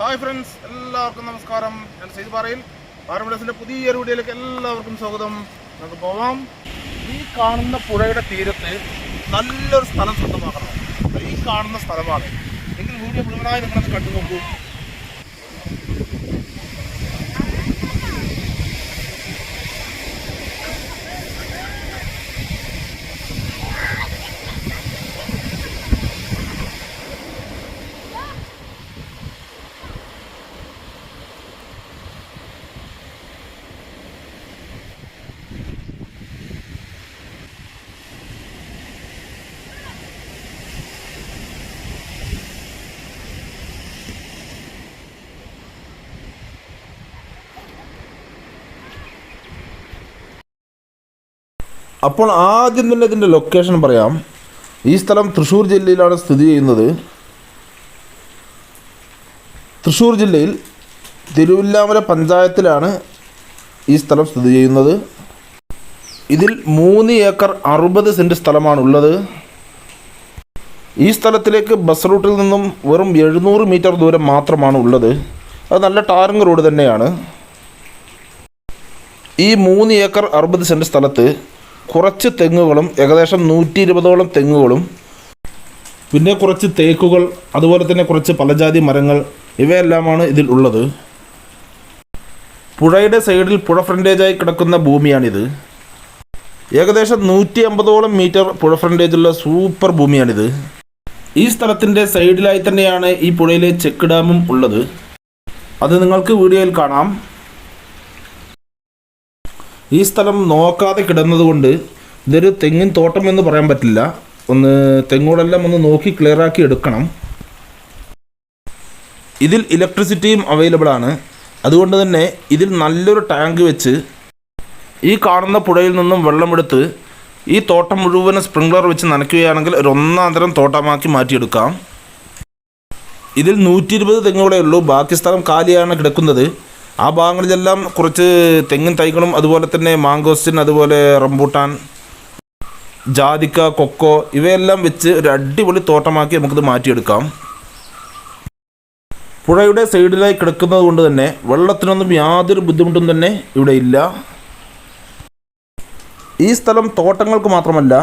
Hi friends എല്ലാവർക്കും നമസ്കാരം. ഞാൻ സെയ്ത് പറയിൽ. പാറമിഡസിന്റെ പുതിയൊരു വീഡിയോയിലേക്ക് എല്ലാവർക്കും സ്വാഗതം. നമുക്ക് പോവാം. ഈ കാണുന്ന പുഴയുടെ തീരത്ത് നല്ലൊരു സ്ഥലം സ്വന്തമാക്കണം. ഈ കാണുന്ന സ്ഥലമാണ്. എങ്കിൽ വീഡിയോ മുഴുവനായി നിങ്ങളത് കണ്ടു നോക്കൂ. അപ്പോൾ ആദ്യം തന്നെ ഇതിന്റെ ലൊക്കേഷൻ പറയാം. ഈ സ്ഥലം തൃശ്ശൂർ ജില്ലയിലാണ് സ്ഥിതി ചെയ്യുന്നത്. തൃശ്ശൂർ ജില്ലയിൽ തിരുവില്ലാമല പഞ്ചായത്തിലാണ് ഈ സ്ഥലം സ്ഥിതി ചെയ്യുന്നത്. ഇതിൽ മൂന്ന് ഏക്കർ അറുപത് സെന്റ് സ്ഥലമാണുള്ളത്. ഈ സ്ഥലത്തിലേക്ക് ബസ് റൂട്ടിൽ നിന്നും വെറും എഴുന്നൂറ് മീറ്റർ ദൂരം മാത്രമാണ് ഉള്ളത് അത് നല്ല ടാറിങ് റോഡ് തന്നെയാണ്. ഈ മൂന്ന് ഏക്കർ അറുപത് സെന്റ് സ്ഥലത്ത് കുറച്ച് തെങ്ങുകളും ഏകദേശം നൂറ്റി ഇരുപതോളം തെങ്ങുകളും പിന്നെ കുറച്ച് തേക്കുകൾ അതുപോലെ തന്നെ കുറച്ച് പലജാതി മരങ്ങൾ ഇവയെല്ലാമാണ് ഇതിൽ ഉള്ളത്. പുഴയുടെ സൈഡിൽ പുഴ ഫ്രണ്ടേജായി കിടക്കുന്ന ഭൂമിയാണിത്. ഏകദേശം നൂറ്റി അമ്പതോളം മീറ്റർ പുഴ ഫ്രണ്ടേജുള്ള സൂപ്പർ ഭൂമിയാണിത്. ഈ സ്ഥലത്തിന്റെ സൈഡിലായി തന്നെയാണ് ഈ പുഴയിലെ ചെക്ക് ഡാമും ഉള്ളത്. അത് നിങ്ങൾക്ക് വീഡിയോയിൽ കാണാം. ഈ സ്ഥലം നോക്കാതെ കിടന്നതുകൊണ്ട് ഇതൊരു തെങ്ങിൻ തോട്ടം എന്ന് പറയാൻ പറ്റില്ല. ഒന്ന് തെങ്ങോടെല്ലാം ഒന്ന് നോക്കി ക്ലിയർ ആക്കി എടുക്കണം. ഇതിൽ ഇലക്ട്രിസിറ്റിയും അവൈലബിൾ ആണ്. അതുകൊണ്ട് തന്നെ ഇതിൽ നല്ലൊരു ടാങ്ക് വെച്ച് ഈ കാണുന്ന പുഴയിൽ നിന്നും വെള്ളമെടുത്ത് ഈ തോട്ടം മുഴുവൻ സ്പ്രിംഗ്ലർ വെച്ച് നനയ്ക്കുകയാണെങ്കിൽ ഒരു ഒന്നാന്തരം തരം തോട്ടമാക്കി മാറ്റിയെടുക്കാം. ഇതിൽ നൂറ്റി ഇരുപത് തെങ്ങുകളേ ഉള്ളൂ. ബാക്കി സ്ഥലം കാലിയാണ് കിടക്കുന്നത്. ആ ഭാഗങ്ങളിലെല്ലാം കുറച്ച് തെങ്ങിൻ തൈകളും അതുപോലെ തന്നെ മാങ്കോസ്റ്റിൻ അതുപോലെ റംബൂട്ടാൻ ജാതിക്ക കൊക്കോ ഇവയെല്ലാം വെച്ച് ഒരു അടിപൊളി തോട്ടമാക്കി നമുക്കിത് മാറ്റിയെടുക്കാം. പുഴയുടെ സൈഡിലായി കിടക്കുന്നത് കൊണ്ട് തന്നെ വെള്ളത്തിനൊന്നും യാതൊരു ബുദ്ധിമുട്ടും തന്നെ ഇവിടെ ഇല്ല. ഈ സ്ഥലം തോട്ടങ്ങൾക്ക് മാത്രമല്ല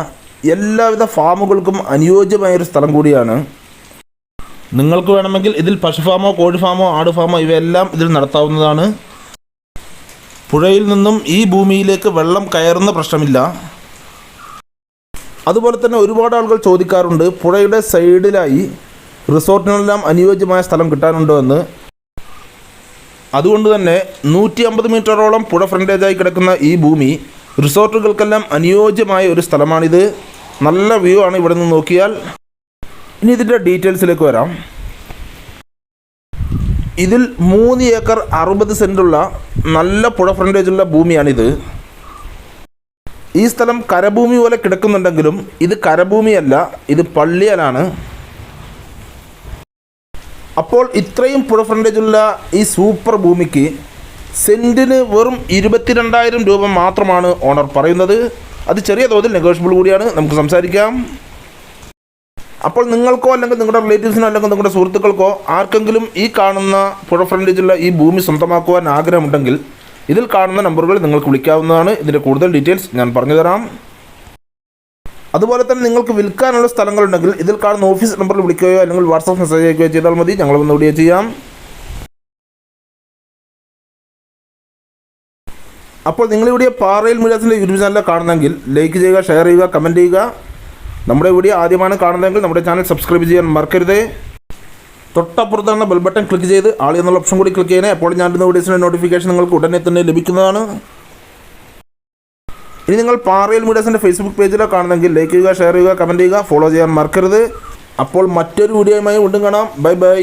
എല്ലാവിധ ഫാമുകൾക്കും അനുയോജ്യമായൊരു സ്ഥലം കൂടിയാണ്. നിങ്ങൾക്ക് വേണമെങ്കിൽ ഇതിൽ പശു ഫാമോ കോഴി ഫാമോ ആട് ഫാമോ ഇവയെല്ലാം ഇതിൽ നടത്താവുന്നതാണ്. പുഴയിൽ നിന്നും ഈ ഭൂമിയിലേക്ക് വെള്ളം കയറുന്ന പ്രശ്നമില്ല. അതുപോലെ തന്നെ ഒരുപാട് ആളുകൾ ചോദിക്കാറുണ്ട് പുഴയുടെ സൈഡിലായി റിസോർട്ടിനെല്ലാം അനുയോജ്യമായ സ്ഥലം കിട്ടാനുണ്ടോ എന്ന്. അതുകൊണ്ട് തന്നെ നൂറ്റി അമ്പത് മീറ്ററോളം പുഴ ഫ്രണ്ടേജായി കിടക്കുന്ന ഈ ഭൂമി റിസോർട്ടുകൾക്കെല്ലാം അനുയോജ്യമായ ഒരു സ്ഥലമാണിത്. നല്ല വ്യൂ ആണ് ഇവിടെ നിന്ന് നോക്കിയാൽ. ഇനി ഇതിന്റെ ഡീറ്റെയിൽസിലേക്ക് വരാം. ഇതിൽ മൂന്ന് ഏക്കർ അറുപത് സെന്റുള്ള നല്ല പുഴ ഫ്രണ്ടേജുള്ള ഭൂമിയാണിത്. ഈ സ്ഥലം കരഭൂമി പോലെ കിടക്കുന്നുണ്ടെങ്കിലും ഇത് കരഭൂമിയല്ല ഇത് പള്ളിയലാണ്. അപ്പോൾ ഇത്രയും പുഴ ഫ്രണ്ടേജുള്ള ഈ സൂപ്പർ ഭൂമിക്ക് സെന്റിന് വെറും ഇരുപത്തിരണ്ടായിരം രൂപ മാത്രമാണ് ഓണർ പറയുന്നത്. അത് ചെറിയ തോതിൽ നെഗോഷ്യബിൾ കൂടിയാണ്. നമുക്ക് സംസാരിക്കാം. അപ്പോൾ നിങ്ങൾക്കോ അല്ലെങ്കിൽ നിങ്ങളുടെ റിലേറ്റീവ്സിനോ അല്ലെങ്കിൽ നിങ്ങളുടെ സുഹൃത്തുക്കൾക്കോ ആർക്കെങ്കിലും ഈ കാണുന്ന പുഴ ഫ്രണ്ടേജുള്ള ഈ ഭൂമി സ്വന്തമാക്കുവാൻ ആഗ്രഹമുണ്ടെങ്കിൽ ഇതിൽ കാണുന്ന നമ്പറുകൾ നിങ്ങൾക്ക് വിളിക്കാവുന്നതാണ്. ഇതിന്റെ കൂടുതൽ ഡീറ്റെയിൽസ് ഞാൻ പറഞ്ഞു തരാം അതുപോലെ തന്നെ നിങ്ങൾക്ക് വിൽക്കാനുള്ള സ്ഥലങ്ങളുണ്ടെങ്കിൽ ഇതിൽ കാണുന്ന ഓഫീസ് നമ്പറിൽ വിളിക്കുകയോ അല്ലെങ്കിൽ വാട്സാപ്പ് മെസ്സേജ് അയക്കുകയോ ചെയ്താൽ മതി. ഞങ്ങൾ വന്ന് വീഡിയോ ചെയ്യാം. അപ്പോൾ നിങ്ങളിവിടെ പാറയിൽ മുരാസിന്റെ യൂട്യൂബ് ചാനൽ കാണുന്നെങ്കിൽ ലൈക്ക് ചെയ്യുക ഷെയർ ചെയ്യുക കമന്റ് ചെയ്യുക. നമ്മുടെ വീഡിയോ ആദ്യമാണ് കാണുന്നതെങ്കിൽ നമ്മുടെ ചാനൽ സബ്സ്ക്രൈബ് ചെയ്യാൻ മറക്കരുത്. തൊട്ടപ്പുറത്താണ് ബെൽ ബട്ടൺ ക്ലിക്ക് ചെയ്ത് ആൾ എന്നുള്ള ഓപ്ഷൻ കൂടി ക്ലിക്ക് ചെയ്യണേ. അപ്പോൾ ഞാൻ ഇടുന്ന വീഡിയോസിന്റെ നോട്ടിഫിക്കേഷൻ നിങ്ങൾക്ക് ഉടനെ തന്നെ ലഭിക്കുന്നതാണ്. ഇനി നിങ്ങൾ പാറയിൽ മീഡിയസിന്റെ ഫേസ്ബുക്ക് പേജിലോ കാണുന്നെങ്കിൽ ലൈക്ക് ചെയ്യുക ഷെയർ ചെയ്യുക കമന്റ് ചെയ്യുക ഫോളോ ചെയ്യാൻ മറക്കരുത്. അപ്പോൾ മറ്റൊരു വീഡിയോയുമായി വീണ്ടും കാണാം. Bye bye